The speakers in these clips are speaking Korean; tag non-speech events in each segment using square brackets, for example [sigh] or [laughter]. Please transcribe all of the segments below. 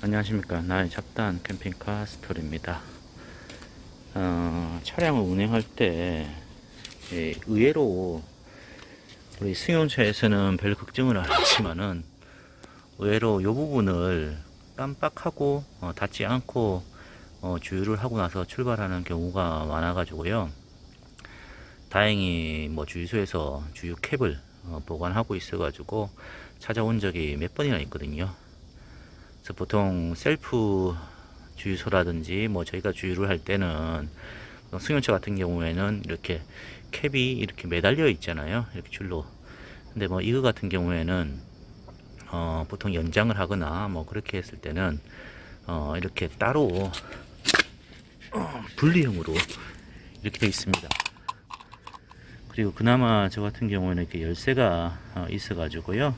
안녕하십니까. 나의 잡다한 캠핑카 스토리입니다. 어, 차량을 운행할 때 예, 의외로 우리 승용차에서는 별 걱정을 안 하지만은 의외로 이 부분을 깜빡하고 어, 닫지 않고 어, 주유를 하고 나서 출발하는 경우가 많아 가지고요. 다행히 뭐 주유소에서 주유 캡을 어, 보관하고 있어 가지고 찾아온 적이 몇 번이나 있거든요 그래서 보통 셀프 주유소라든지 뭐 저희가 주유를 할 때는 승용차 같은 경우에는 이렇게 캡이 이렇게 매달려 있잖아요. 이렇게 줄로. 근데 뭐 이거 같은 경우에는 어 보통 연장을 하거나 뭐 그렇게 했을 때는 어 이렇게 따로 어, 분리형으로 이렇게 되어 있습니다 그리고 그나마 저 같은 경우에는 이렇게 열쇠가 어, 있어 가지고요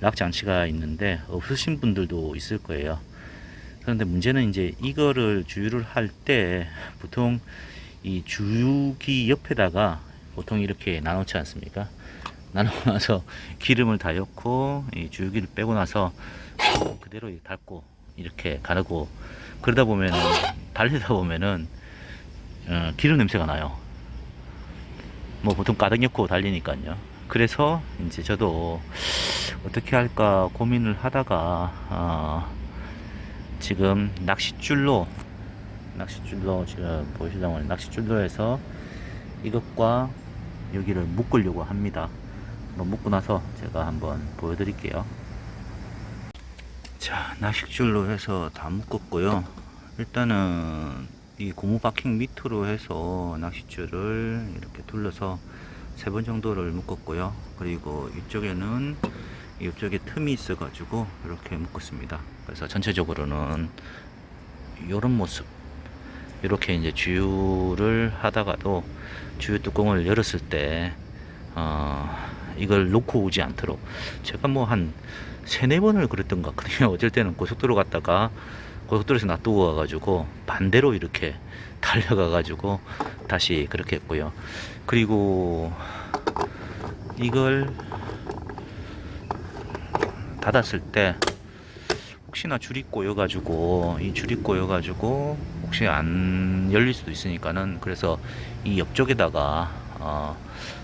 락 장치가 있는데 없으신 분들도 있을 거예요. 그런데 문제는 이제 이거를 주유를 할 때 보통 이 주유기 옆에다가 보통 이렇게 나놓지 않습니까? 나눠서 [laughs] 기름을 다 넣고 이 주유기를 빼고 나서 그대로 닫고 이렇게 가르고 그러다 보면은 달리다 보면은 어, 기름 냄새가 나요. 뭐 보통 가득 넣고 달리니까요. 그래서 이제 저도 어떻게 할까 고민을 하다가 어, 지금 낚싯줄로 낚싯줄로 지금 보시다시피 낚싯줄로 해서 이것과 여기를 묶으려고 합니다. 한번 묶고 나서 제가 한번 보여드릴게요. 자 낚싯줄로 해서 다 묶었고요. 일단은 이 고무 바킹 밑으로 해서 낚싯줄을 이렇게 둘러서 세 번 정도를 묶었고요. 그리고 이쪽에는 이쪽에 틈이 있어 가지고 이렇게 묶었습니다. 그래서 전체적으로는 이런 모습. 이렇게 이제 주유를 하다가도 주유 뚜껑을 열었을 때 어, 이걸 놓고 오지 않도록 제가 뭐 한 세네 번을 그랬던 것 같거든요. [laughs] 어쩔 때는 고속도로 갔다가 고속도로에서 놔두고 와가지고 반대로 이렇게 [laughs] 달려가가지고 다시 그렇게 했고요. 그리고 이걸 닫았을 때 혹시나 줄이 꼬여가지고 이 줄이 꼬여가지고 혹시 안 열릴 수도 있으니까는 그래서 이 옆쪽에다가 어,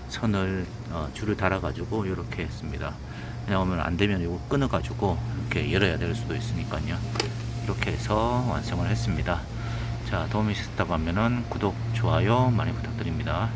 선을 어, 줄을 달아가지고 이렇게 했습니다. 왜냐하면 안 되면 이거 끊어가지고 이렇게 열어야 될 수도 있으니까요. 이렇게 해서 완성을 했습니다. 자 도움이 있었다고 하면은 구독, 좋아요 많이 부탁드립니다.